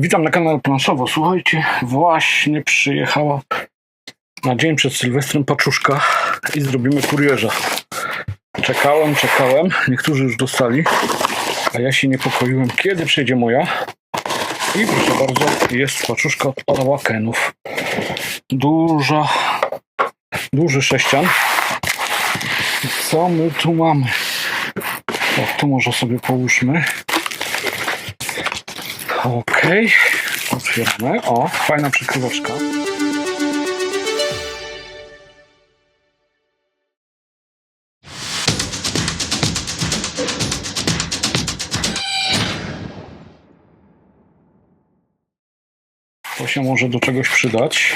Witam na kanale Planszowo. Słuchajcie, właśnie przyjechała na dzień przed Sylwestrem paczuszka i zrobimy kurierza. Czekałem, czekałem. Niektórzy już dostali, a ja się niepokoiłem, kiedy przyjdzie moja. I proszę bardzo, jest paczuszka od Alawakenów. Duża, duży sześcian. I co my tu mamy? O, tu może sobie połóżmy. Okej, otwieramy. O, fajna przykryweczka. To się może do czegoś przydać.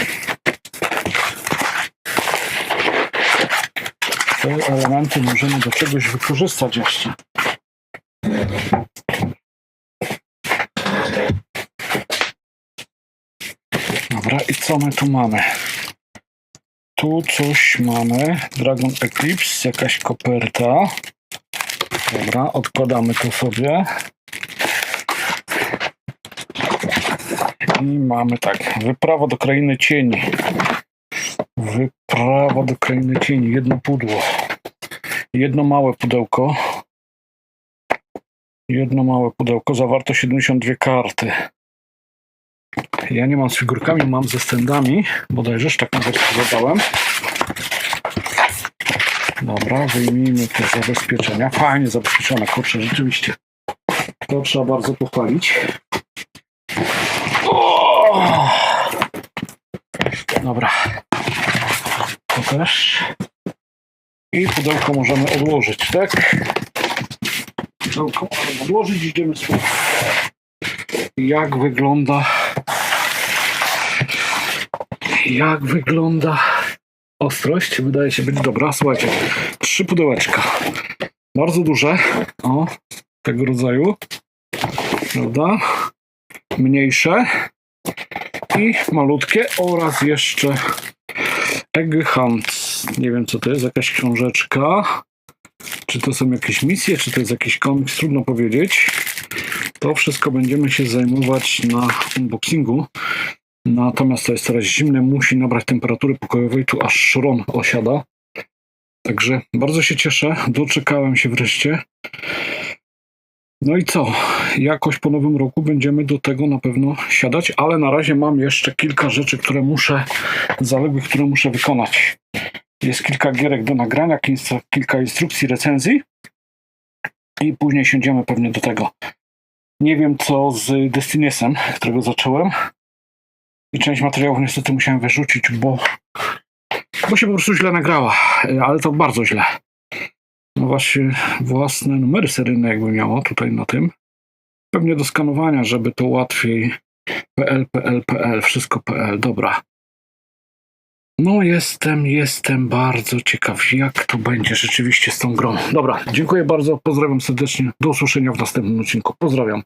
Te elementy możemy do czegoś wykorzystać jeszcze. Dobra, i co my tu mamy? Tu coś mamy. Dragon Eclipse, jakaś koperta. Dobra, odkładamy to sobie. I mamy tak, wyprawa do krainy cieni. Wyprawa do krainy cieni, jedno pudło. Jedno małe pudełko. Jedno małe pudełko, zawarto 72 karty. Ja nie mam z figurkami, mam ze stendami, bodajżeż tak nawet zadałem. Dobra, wyjmijmy te zabezpieczenia. Fajnie zabezpieczone, kurczę, rzeczywiście. To trzeba bardzo pochwalić. O! Dobra. To też. I pudełko możemy odłożyć, tak? Odłożyć, idziemy słuchać. Jak wygląda jak wygląda ostrość? Wydaje się być dobra. Słuchajcie, trzy pudełeczka. Bardzo duże. O, tego rodzaju. Prawda? Mniejsze. I malutkie. Oraz jeszcze Egg Hunt. Nie wiem co to jest. Jakaś książeczka. Czy to są jakieś misje, czy to jest jakiś komiks? Trudno powiedzieć. To wszystko będziemy się zajmować na unboxingu. Natomiast to jest teraz zimne, musi nabrać temperatury pokojowej, tu aż szron osiada. Także bardzo się cieszę, doczekałem się wreszcie. No i co? Jakoś po nowym roku będziemy do tego na pewno siadać, ale na razie mam jeszcze kilka rzeczy, które muszę, zaległych, które muszę wykonać. Jest kilka gierek do nagrania, kilka- instrukcji, recenzji i później siądziemy pewnie do tego. Nie wiem co z Destiny'sem, którego zacząłem i część materiałów niestety musiałem wyrzucić, bo, bo się po prostu źle nagrała, e, ale to bardzo źle. No właśnie własne numery seryjne jakby miało tutaj na tym. Pewnie do skanowania, żeby to łatwiej. PL, PL, PL, wszystko PL, dobra. No jestem, jestem bardzo ciekaw, jak to będzie rzeczywiście z tą grą. Dobra, dziękuję bardzo, pozdrawiam serdecznie, do usłyszenia w następnym odcinku. Pozdrawiam.